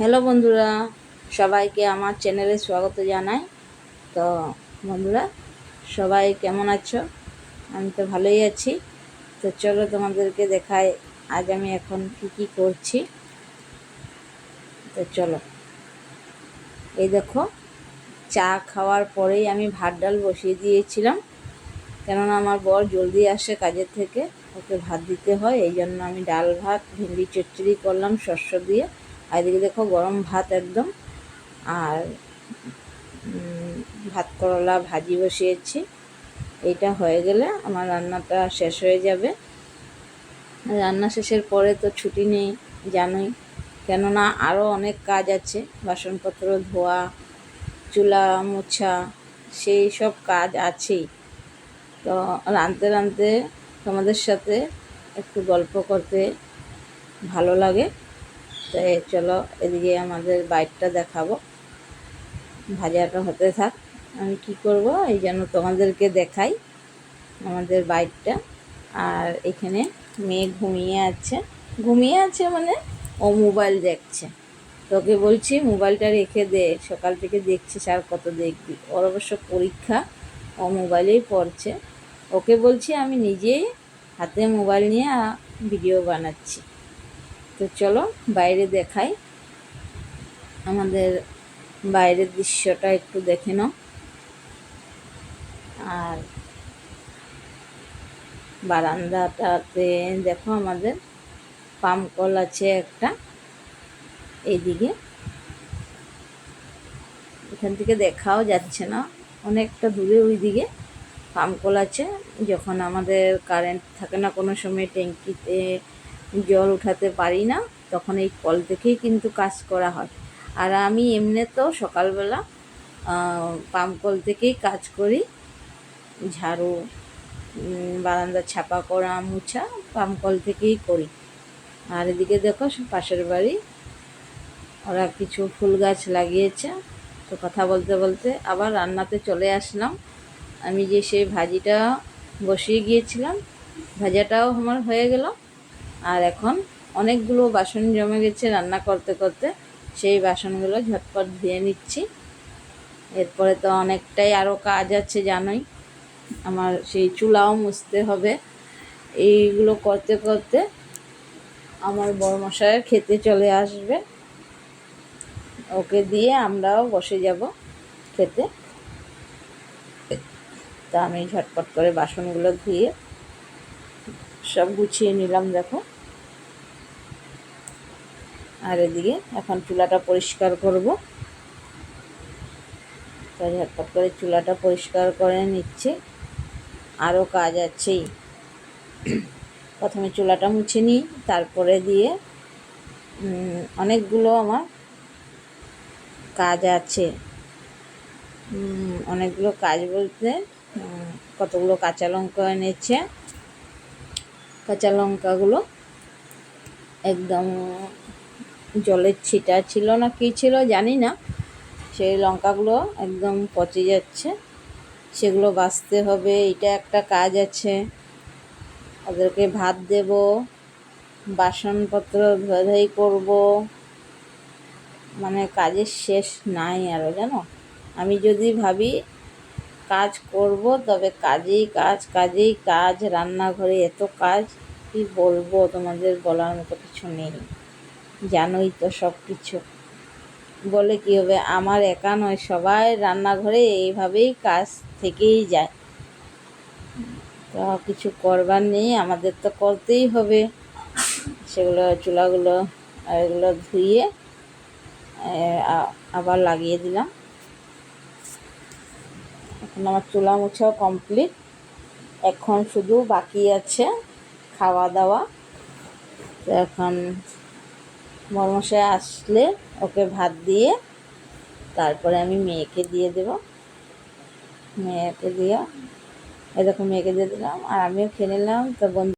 Hello বন্ধুরা, সবাইকে আমার চ্যানেলে স্বাগত জানাই। তো বন্ধুরা, সবাই কেমন আছো? আমি তো ভালোই আছি। তো চলো তোমাদেরকে দেখাই আজ আমি এখন কি কি করছি। তো চলো। এই দেখো, চা খাওয়ার পরেই আমি ভাত ডাল বসিয়ে দিয়েছিলাম। কেননা আমার বর জলদি আসে কাজের থেকে, ওকে ভাত দিতে হয়, এই জন্য আমি ডাল ভাত, ভেন্ডি চচ্চড়ি করলাম, শস্য দিয়ে। আর এদিকে দেখো গরম ভাত একদম। আর ভাত করলা ভাজি বসিয়েছি। এইটা হয়ে গেলে আমার রান্নাটা শেষ হয়ে যাবে। রান্না শেষের পরে তো ছুটি নেই, জানোই। কেননা আরও অনেক কাজ আছে, বাসনপত্র, ধোয়া, চুলা মোছা, সেই সব কাজ আছেই। তো রাঁধতে রাঁধতে তোমাদের সাথে একটু গল্প করতে ভালো লাগে। তাই চলো এদিকে আমাদের বাইকটা দেখাবো। ভাজাটা হতে থাক। আমি কি করব? এই যেন তোমাদেরকে দেখাই আমাদের বাইকটা। আর এখানে মেয়ে ঘুমিয়ে আছে। ঘুমিয়ে আছে মানে ও মোবাইল দেখছে। তোকে বলছি মোবাইলটা রেখে দে। সকাল থেকে দেখছিস আর কত দেখবি। ওর অবশ্য পরীক্ষা। ও মোবাইলেই পড়ছে। ওকে বলছি আমি নিজেই হাতে মোবাইল নিয়ে ভিডিও বানাচ্ছি। তো চলো বাইরে দেখাই। আমাদের বাইরের দৃশ্যটা একটু দেখে নাও। আর বারান্দাটাতে দেখো আমাদের পাম কল আছে একটা, এইদিকে। এখান থেকে দেখাও যাচ্ছে না, অনেকটা দূরে ওই দিকে পামকল আছে। যখন আমাদের কারেন্ট থাকে না কোনো সময় ট্যাঙ্কিতে জল উঠাতে পারি না, তখন এই কল থেকেই কিন্তু কাজ করা হয়। আর আমি এমনি তো সকালবেলা পাম্প কল থেকেই কাজ করি। ঝাড়ু বারান্দা ছাপা করা, মুছা, পাম্প কল থেকেই করি। আর এদিকে দেখো পাশের বাড়ি, ওরা কিছু ফুল গাছ লাগিয়েছে। তো কথা বলতে বলতে আবার রান্নাতে চলে আসলাম। আমি যে সেই ভাজিটা বসিয়ে গিয়েছিলাম, ভাজাটাও আমার হয়ে গেল। আর এখন অনেকগুলো বাসন জমে গেছে রান্না করতে করতে। সেই বাসনগুলো ঝটপট ধুয়ে নিচ্ছি। এরপরে তো অনেকটাই আরও কাজ আছে, জানোই। আমার সেই চুলাও মুছতে হবে। এইগুলো করতে করতে আমার বড়মশায় খেতে চলে আসবে। ওকে দিয়ে আমরাও বসে যাব খেতে। তা আমি ঝটপট করে বাসনগুলো ধুয়ে সব গুছিয়ে নিলাম, দেখো। আর এদিকে এখন চুলাটা পরিষ্কার করব। তো ঝটপট করে চুলাটা পরিষ্কার করে নিচ্ছে। আরও কাজ আছেই। প্রথমে চুলাটা মুছে নিই, তারপরে দিয়ে অনেকগুলো আমার কাজ আছে। অনেকগুলো কাজ বলতে কতগুলো কাঁচা লঙ্কা এনেছে কাঁচা লঙ্কাগুলো একদম জলের ছিটা ছিল না, কী ছিল জানি না। সেই লঙ্কাগুলো একদম পচে যাচ্ছে। সেগুলো বাঁচতে হবে, এটা একটা কাজ আছে। ওদেরকে ভাত দেব, বাসনপত্র ধোয়াধাই করব। মানে কাজের শেষ নাই আরও জানো? আমি যদি ভাবি কাজ করব, তবে কাজেই কাজ কাজেই কাজ, রান্নাঘরে এত কাজ, কি বলব তোমাদের বলার মতো কিছু নেই। জানোই তো সব কিছু বলে কী হবে, আমার একা নয়, সবাই রান্নাঘরে এইভাবেই কাজ থেকেই যায়। তো কিছু করবার নেই, আমাদের তো করতেই হবে। সেগুলো চুলাগুলো, এগুলো ধুয়ে আবার লাগিয়ে দিলাম। এখন আমার চুলা মুছাও কমপ্লিট এখন শুধু বাকি আছে খাওয়া দাওয়া তো এখন মরমশাই আসলে ওকে ভাত দিয়ে তারপরে আমি মেয়েকে দিয়ে দেব। মেয়েকে দিয়ে, এরকম মেয়েকে দিয়ে দিলাম। আর আমিও খেয়ে নিলাম। তো বন্ধু